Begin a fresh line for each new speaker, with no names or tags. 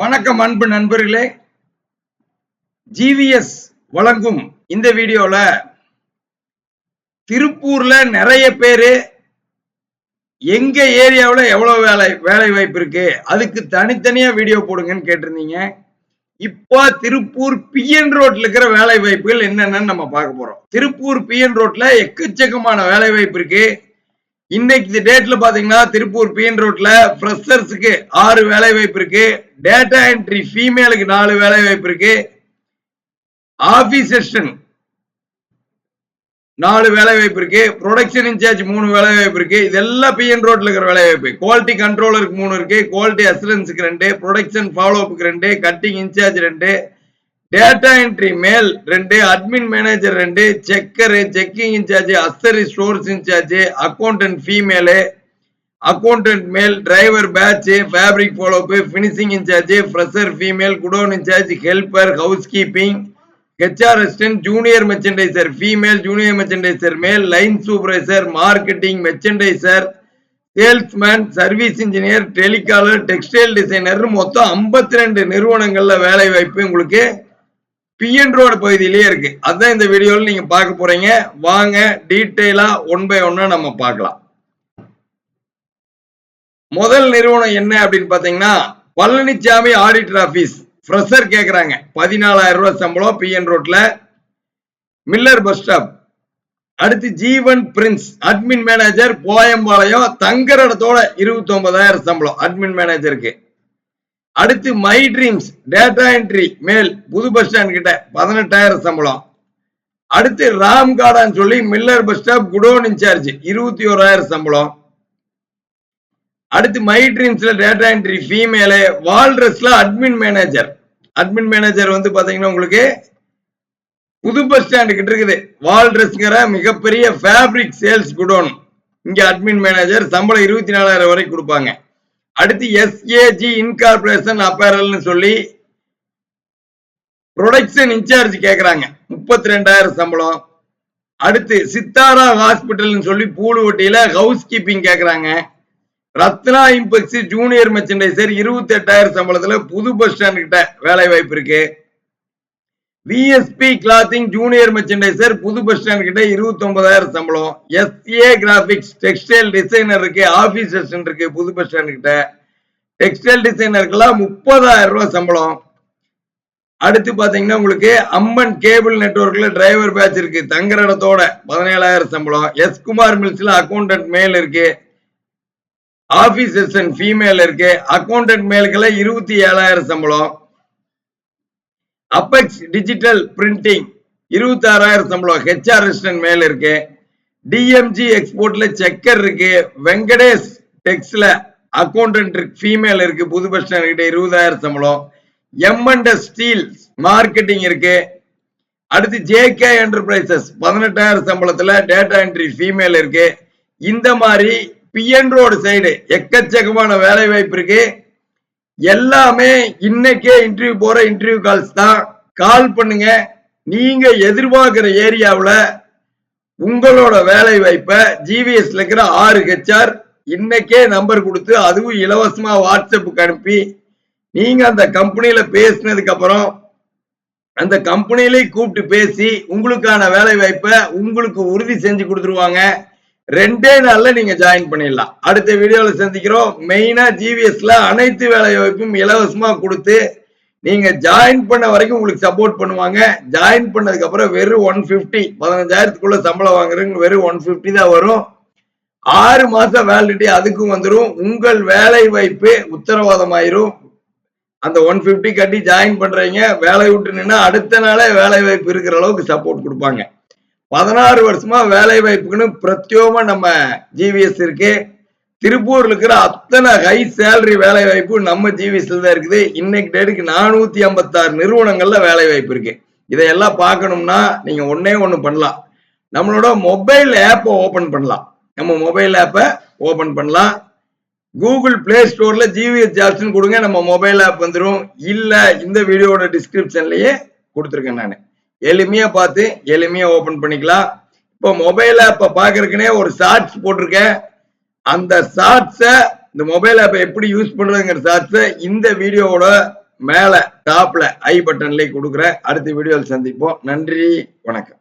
வணக்கம் அன்பு நண்பர்களே. ஜிவிஎஸ் வழங்கும் இந்த வீடியோல திருப்பூர்ல நிறைய பேரு எங்க ஏரியாவில் எவ்வளவு வேலை வேலை வாய்ப்பு இருக்கு அதுக்கு தனித்தனியா வீடியோ போடுங்கன்னு கேட்டிருந்தீங்க. இப்போ திருப்பூர் பிஎன் ரோட்ல இருக்கிற வேலை வாய்ப்புகள் என்னென்னு நம்ம பார்க்க போறோம். திருப்பூர் பிஎன் ரோட்ல எக்கச்சக்கமான வேலை வாய்ப்பு இருக்கு. இன்னைக்கு இந்த டேட்ல பாத்தீங்கன்னா திருப்பூர் பிஎன் ரோட்ல ஃப்ரெஷர்ஸுக்கு ஆறு வேலை வாய்ப்பு இருக்கு. டேட்டா என்ட்ரி ஃபீமேலுக்கு நாலு வேலை வாய்ப்பு இருக்கு. ஆபீஸ் செஷன் நாலு வேலை வாய்ப்பு இருக்கு. ப்ரொடக்ஷன் இன்சார்ஜ் மூணு வேலை வாய்ப்பு இருக்கு. இதெல்லாம் பிஎன் ரோட்ல இருக்கிற வேலை வாய்ப்பு. குவாலிட்டி கண்ட்ரோலருக்கு மூணு இருக்கு. குவாலிட்டி அசூரன்ஸுக்கு ரெண்டு. ப்ரொடக்ஷன் ஃபாலோ அப்புக்கு ரெண்டு. கட்டிங் இன்சார்ஜ் ரெண்டு. டேட்டா என்ட்ரி மேல் ரெண்டு அட்மின் மேனேஜர் ரெண்டு checker checking incharge அஸ்தரி stores incharge accountant female accountant male driver batch fabric follow up finishing incharge fresher female godown incharge helper housekeeping HR assistant junior merchandiser female junior merchandiser male line supervisor marketing merchandiser salesman service engineer telecaller textile designer மொத்தம் ஐம்பத்தி ரெண்டு நிறுவனங்களில் வேலை வாய்ப்பு உங்களுக்கு PN road பகுதியிலேயே இருக்கு. அதான் இந்த வீடியோவில் நீங்க பார்க்க போறீங்க. வாங்க டீட்டெயிலா ஒன் பை ஒன்னா நம்ம பார்க்கலாம். முதல் நிறுவனம் என்ன அப்படின்னு பாத்தீங்கன்னா பழனிசாமி ஆடிட்டர் ஆபீஸ் ஃப்ரெஷர் கேட்குறாங்க பதினாலாயிரம் ரூபாய் சம்பளம் பிஎன் ரோட்ல மில்லர் பஸ் ஸ்டாப் அடுத்து Jeevan Prince admin manager Boyampalayam தங்கரடத்தோட இருபத்தி ஒன்பதாயிரம் சம்பளம். அட்மின் மேனேஜருக்கு அடுத்து மை ட்ரீம்ஸ் டேட்டா என்ட்ரி மேல் புது பஸ் ஸ்டாண்ட் கிட்ட பதினெட்டாயிரம் சம்பளம். அடுத்து ராம் கார்டான்னு சொல்லி Miller bus stop godown incharge இருபத்தி ஓராயிரம் சம்பளம். அடுத்து மை ட்ரீம்ஸ்ல டேட்டா என்ட்ரி ஃபீமேலு வால்ட்ரஸ்ல அட்மின் மேனேஜர் அட்மின் மேனேஜர் வந்து பாத்தீங்கன்னா உங்களுக்கு புது பஸ் ஸ்டாண்டு கிட்ட இருக்குது. வால்ட்ரஸ்ங்கிற மிகப்பெரிய ஃபேப்ரிக் சேல்ஸ் குடோன். இங்க அட்மின் மேனேஜர் சம்பளம் இருபத்தி நாலாயிரம் வரை கொடுப்பாங்க. அடுத்து எஸ்ஏஜி இன்கார்பரேஷன் அப்பேரல்னு சொல்லி ப்ரொடக்ஷன் இன்சார்ஜ் கேட்குறாங்க முப்பத்தி ரெண்டாயிரம் சம்பளம். அடுத்து சித்தாரா ஹாஸ்பிட்டல்னு சொல்லி பூலுவட்டியில ஹவுஸ் கீப்பிங் கேட்குறாங்க ரத்னா இம்பெக்ஸ் ஜூனியர் மெர்ச்சன்டைசர் இருபத்தி எட்டாயிரம் சம்பளத்துல புது பஸ் ஸ்டாண்ட் கிட்ட வேலை வாய்ப்பு இருக்கு. விஎஸ்பி கிளாத்திங் ஜூனியர் மெர்ச்சன்டைசர் புது பஸ் ஸ்டாண்ட் கிட்ட இருபத்தி ஒன்பதாயிரம் சம்பளம் எஸ்ஏ கிராபிக்ஸ் டெக்ஸ்டைல் டிசைனர் இருக்கு ஆபீஸ் அசிஸ்டன்ட் இருக்கு புது பஸ் ஸ்டாண்ட் கிட்ட. டெக்ஸ்டைல் டிசைனருக்கெல்லாம் முப்பதாயிரம் ரூபாய் சம்பளம். அடுத்து பாத்தீங்கன்னா உங்களுக்கு அம்மன் கேபிள் நெட்ஒர்க்ல டிரைவர் பேட்ச் இருக்கு தங்குற இடத்தோட பதினேழாயிரம் சம்பளம். எஸ் குமார் மில்ஸ்ல அக்கௌண்டன்ட் மேல் இருக்கு. ஆபீஸ் அசிஸ்டன்ட் ஃபீமேல் இருக்கு. அக்கௌண்டன்ட் மேலுக்கெல்லாம் இருபத்தி ஏழாயிரம் சம்பளம். அப்பெக்ஸ் டிஜிட்டல் பிரிண்டிங் இருபத்தி ஆறாயிரம் சம்பளம் ஹெச்ஆர் அசிஸ்டன்ட் மேல இருக்கு. டிஎம்ஜி எக்ஸ்போர்ட்ல செக்கர் இருக்கு. வெங்கடேஷ் டெக்ஸ்ல அக்கௌண்டன்ட் ஃபீமேல் இருக்கு. புது பஸ் ஸ்டாண்ட் கிட்ட இருபதாயிரம் சம்பளம். எம்என்ட ஸ்டீல் மார்க்கெட்டிங் இருக்கு. அடுத்து ஜேகே என்டர்பிரைசஸ் பதினெட்டாயிரம் சம்பளத்துல டேட்டா என்ட்ரி ஃபீமேல் இருக்கு. இந்த மாதிரி பிஎன் ரோடு சைடு எக்கச்சக்கமான வேலை வாய்ப்பு இருக்கு. எல்லாமே இன்னைக்கே இன்டர்வியூ போற இன்டர்வியூ கால்ஸ் தான். கால் பண்ணுங்க. நீங்க எதிர்பார்க்கிற ஏரியாவில் உங்களோட வேலை வாய்ப்பை ஜிவிஎஸ்ல இருக்கிற ஆறு ஹெச்ஆர் இன்னைக்கே நம்பர் கொடுத்து அதுவும் இலவசமா வாட்ஸ்அப்புக்கு அனுப்பி நீங்க அந்த கம்பெனியில பேசினதுக்கு அப்புறம் அந்த கம்பெனிலே கூப்பிட்டு பேசி உங்களுக்கான வேலை வாய்ப்பை உங்களுக்கு உறுதி செஞ்சு கொடுத்துருவாங்க. ரெண்டே நாள்ல நீங்க ஜாயின் பண்ணிடலாம். அடுத்த வீடியோல சந்திக்கிறோம். மெயினா ஜிவிஎஸ்ல அனைத்து வேலை வாய்ப்பும் இலவசமா கொடுத்து நீங்க ஜாயின் பண்ண வரைக்கும் உங்களுக்கு சப்போர்ட் பண்ணுவாங்க. ஜாயின் பண்ணதுக்கு அப்புறம் வெறும் ஒன் பிப்டி பதினஞ்சாயிரத்துக்குள்ள சம்பளம் வாங்குறீங்க வெறும் ஒன் பிப்டி தான் வரும். ஆறு மாசம் வேலிடிட்டி அதுக்கும் வந்துடும் உங்கள் வேலை வாய்ப்பு உத்தரவாதம் ஆயிரும் அந்த ஒன் பிப்டி கட்டி ஜாயின் பண்றீங்க. வேலை விட்டு நின்னா அடுத்த நாளே வேலை வாய்ப்பு இருக்கிற அளவுக்கு சப்போர்ட் கொடுப்பாங்க. பதினாறு வருஷமா வேலை வாய்ப்புக்குன்னு பிரத்யோகமா நம்ம ஜிவிஎஸ் இருக்கு. திருப்பூர்ல இருக்கிற அத்தனை ஹை சேலரி வேலை வாய்ப்பு நம்ம ஜிவிஎஸ்ல தான் இருக்குது. இன்னைக்கு டேட்டுக்கு நானூத்தி ஐம்பத்தாறு நிறுவனங்கள்ல வேலை வாய்ப்பு இருக்கு. இதையெல்லாம் பார்க்கணும்னா நீங்க ஒன்னே ஒண்ணு பண்ணலாம். நம்மளோட மொபைல் ஆப்பை ஓபன் பண்ணலாம். நம்ம மொபைல் ஆப்பை ஓபன் பண்ணலாம். கூகுள் பிளே ஸ்டோர்ல ஜிவிஎஸ் ஜாப்ஸ்ன்னு கொடுங்க நம்ம மொபைல் ஆப் வந்துடும் இல்ல இந்த வீடியோட டிஸ்கிரிப்ஷன்லயே கொடுத்துருக்கேன் நான். எளிமையா பார்த்து எளிமையா ஓபன் பண்ணிக்கலாம். இப்போ மொபைல் ஆப்பை பாக்குறதுக்குனே ஒரு ஷார்ட்ஸ் போட்டிருக்கேன். அந்த ஷார்ட்ஸை இந்த மொபைல் ஆப்பை எப்படி யூஸ் பண்றதுங்கிற ஷார்ட்ஸை இந்த வீடியோவோட மேல டாப்ல ஐ பட்டன்லேயே கொடுக்குறேன். அடுத்த வீடியோவில் சந்திப்போம். நன்றி வணக்கம்.